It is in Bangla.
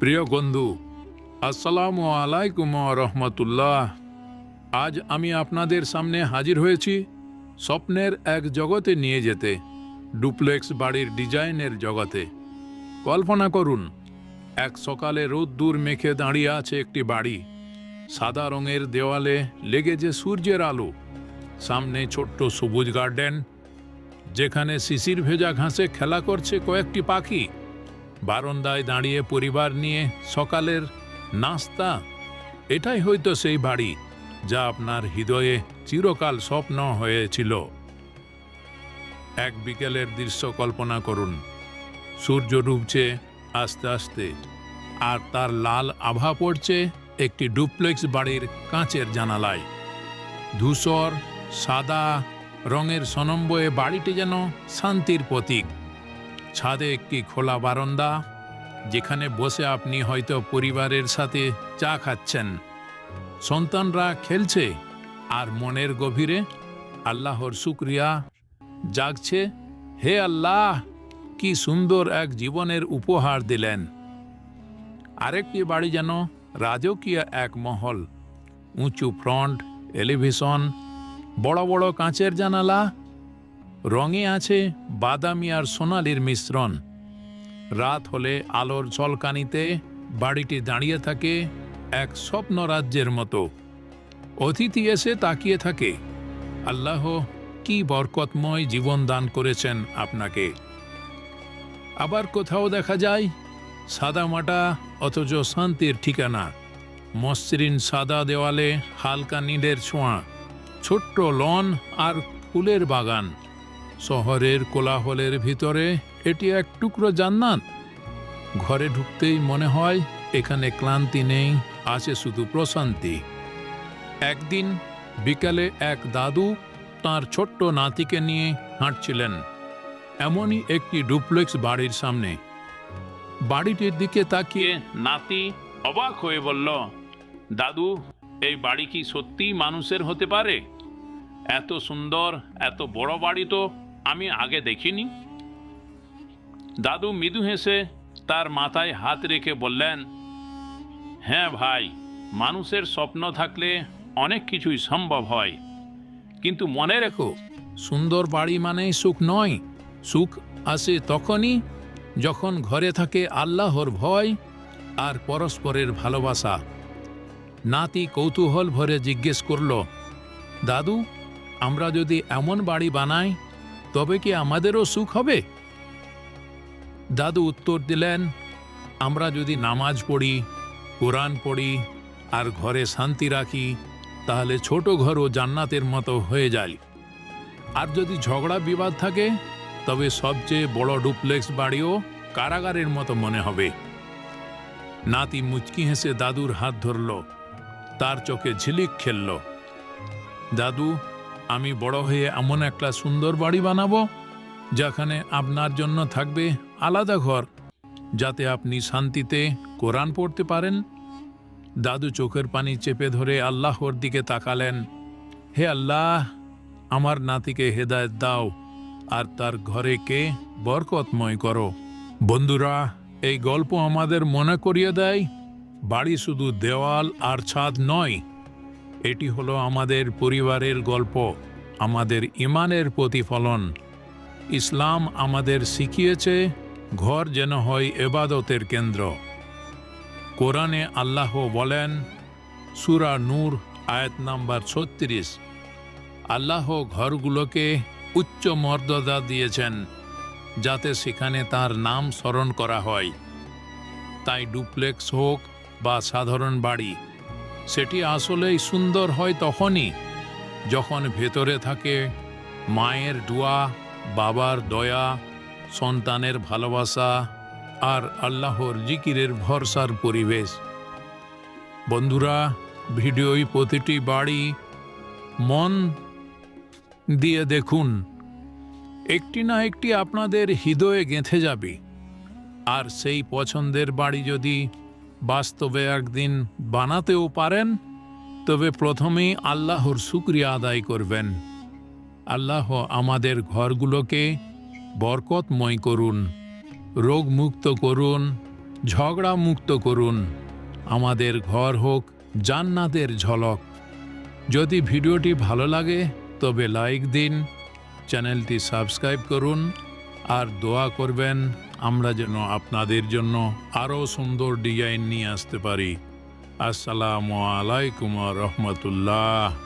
প্রিয় বন্ধু, আসসালামু আলাইকুম রহমতুল্লাহ। আজ আমি আপনাদের সামনে হাজির হয়েছি স্বপ্নের এক জগতে নিয়ে যেতে, ডুপ্লেক্স বাড়ির ডিজাইনের জগতে। কল্পনা করুন, এক সকালে রোদ্দুর মেখে দাঁড়িয়ে আছে একটি বাড়ি। সাদা রঙের দেওয়ালে লেগেছে সূর্যের আলো। সামনে ছোট্ট সবুজ গার্ডেন, যেখানে শিশির ভেজা ঘাসে খেলা করছে কয়েকটি পাখি। বারান্দায় দাঁড়িয়ে পরিবার নিয়ে সকালের নাস্তা। এটাই হয়তো সেই বাড়ি, যা আপনার হৃদয়ে চিরকাল স্বপ্ন হয়েছিল। এক বিকেলের দৃশ্য কল্পনা করুন। সূর্য ডুবছে আস্তে আস্তে, আর তার লাল আভা পড়ছে একটি ডুপ্লেক্স বাড়ির কাঁচের জানালায়। ধূসর, সাদা রঙের সনম্বয়ে বাড়িটি যেন শান্তির প্রতীক। ছাদে একটি খোলা বারান্দা, যেখানে বসে আপনি হয়তো পরিবারের সাথে চা খাচ্ছেন। সন্তানরা খেলছে আর মনের গভীরে আল্লাহর শুক্রিয়া জাগছে, হে আল্লাহ, কি সুন্দর এক জীবনের উপহার দিলেন। আরেকটি বাড়ি যেন রাজকীয় এক মহল, উঁচু ফ্রন্ট এলিভেশন বড় বড় কাঁচের জানালা রঙে আছে বাদামি আর সোনালির মিশ্রণ। রাত হলে আলোর ঝলকানিতে বাড়িটি দাঁড়িয়ে থাকে এক স্বপ্ন রাজ্যের মতো। অতিথি এসে তাকিয়ে থাকে। আল্লাহ, কি বরকতময় জীবন দান করেছেন আপনাকে। আবার কোথাও দেখা যায়, সাদামাটা অথচ শান্তির ঠিকানা। মসৃণ সাদা দেওয়ালে হালকা নীলের ছোঁয়া, ছোট্ট লন আর ফুলের বাগান। শহরের কোলাহলের ভিতরে এটি এক টুকরো জান্নাত। ঘরে ঢুকতেই মনে হয় এখানে ক্লান্তি নেই, আছে শুধু প্রশান্তি। একদিন বিকালে এক দাদু তার ছোট্ট নাতিকে নিয়ে হাঁটছিলেন, এমনই একটি ডুপ্লেক্স বাড়ির সামনে। বাড়িটির দিকে তাকিয়ে নাতি অবাক হয়ে বলল, দাদু, এই বাড়ি কি সত্যিই মানুষের হতে পারে? এত সুন্দর, এত বড় বাড়ি তো আমি আগে দেখিনি। দাদু মৃদু হেসে তার মাথায় হাত রেখে বললেন হ্যাঁ ভাই, মানুষের স্বপ্ন থাকলে অনেক কিছুই সম্ভব হয়। কিন্তু মনে রেখো, সুন্দর বাড়ি মানেই সুখ নয়। সুখ আসে তখনই যখন ঘরে থাকে আল্লাহর ভয় আর পরস্পরের ভালোবাসা। নাতি কৌতূহল ভরে জিজ্ঞেস করল, দাদু, আমরা যদি এমন বাড়ি বানাই তবে কি আমাদেরও সুখ হবে? দাদু উত্তর দিলেন, আমরা যদি নামাজ পড়ি, কোরআন পড়ি, আর ঘরে শান্তি রাখি, তাহলে ছোট ঘরও জান্নাতের মতো হয়ে যায় আর যদি ঝগড়া বিবাদ থাকে, তবে সবচেয়ে বড় ডুপ্লেক্স বাড়িও কারাগারের মতো মনে হবে। নাতি মুচকি হেসে দাদুর হাত ধরল, তার চোখে ঝিলিক খেলল। দাদু আমি বড় হয়ে এমন একটা সুন্দর বাড়ি বানাবো, যেখানে আপনার জন্য থাকবে আলাদা ঘর, যাতে আপনি শান্তিতে কোরআন পড়তে পারেন। দাদু চোখের পানি চেপে ধরে আল্লাহর দিকে তাকালেন। হে আল্লাহ, আমার নাতিকে হেদায়েত দাও, আর তার ঘরে কে বরকতময় করো। বন্ধুরা, এই গল্প আমাদের মনে করিয়ে দেয়, বাড়ি শুধু দেওয়াল আর ছাদ নয় এটি হলো আমাদের পরিবারের গল্প, আমাদের ইমানের প্রতিফলন। ইসলাম আমাদের শিখিয়েছে, ঘর যেন হয় এবাদতের কেন্দ্র। কোরআনে আল্লাহ বলেন, সুরা নূর, আয়াত নাম্বার ছত্রিশ, আল্লাহ ঘরগুলোকে উচ্চ মর্যাদা দিয়েছেন, যাতে সেখানে তার নাম স্মরণ করা হয়। তাই ডুপ্লেক্স হোক বা সাধারণ বাড়ি সেটি আসলেই সুন্দর হয় তখনই যখন ভেতরে থাকে মায়ের ডুয়া বাবার দয়া, সন্তানের ভালোবাসা আর আল্লাহর জিকিরের ভরসার পরিবেশ। বন্ধুরা, ভিডিওই প্রতিটি বাড়ি মন দিয়ে দেখুন। একটি না একটি আপনাদের হৃদয়ে গেঁথে যাবে। আর সেই পছন্দের বাড়ি যদি বাস্তবে একদিন বানাতেও পারেন, তবে প্রথমেই আল্লাহর শুক্রিয়া আদায় করবেন। আল্লাহ আমাদের ঘরগুলোকে বরকতময় করুন, রোগমুক্ত করুন ঝগড়া মুক্ত করুন। আমাদের ঘর হোক জান্নাতের ঝলক। যদি ভিডিওটি ভালো লাগে, তবে লাইক দিন, চ্যানেলটি সাবস্ক্রাইব করুন। আর দোয়া করবেন, আমরা যেন আপনাদের জন্য আরও সুন্দর ডিজাইন নিয়ে আসতে পারি। আসসালামু আলাইকুম রহমতুল্লাহ।